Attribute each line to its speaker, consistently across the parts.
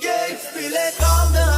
Speaker 1: Geç bile kaldı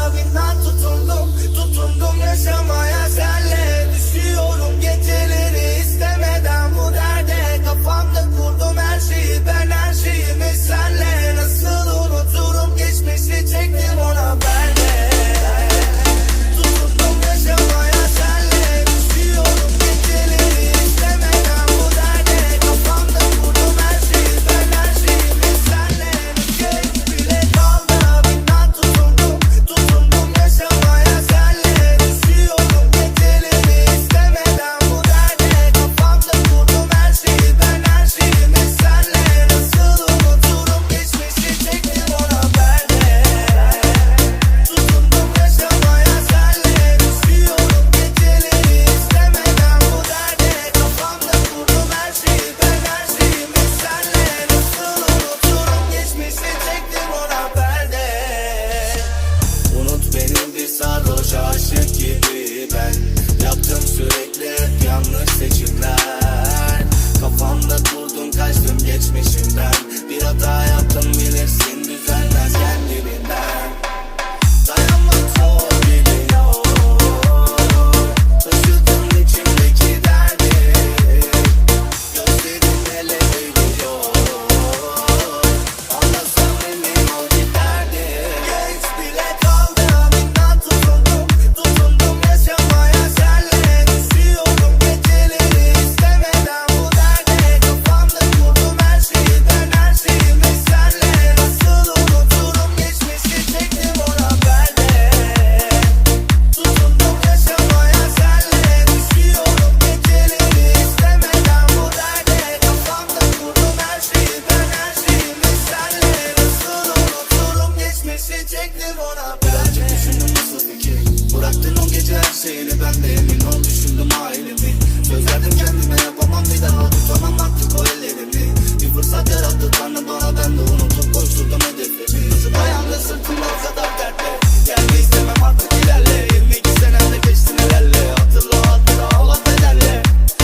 Speaker 1: düşecektir ona. Birazcık düşündüm nasıl fikir Bıraktın o gece her şeyini ben de emin ol düşündüm ailemi. Söz verdim kendime yapamam bir daha. Tutamam artık o ellerimi. Bir fırsat yarattı tanrı bana ben de unutup koşturdum hedefimi Dayandı sırtımda kadar dertle Geldi istemem artık ilerle. 22 senemde geçti nelerle Hatırla hatıra ağla federle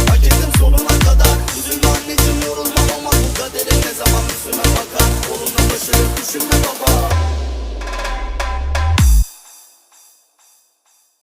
Speaker 1: Hak ettim sonuna kadar. Üzülme anneciğim yorulmam ama bu kaderin ne zaman üstüme bakar. Onunla başarıp düşünme baba.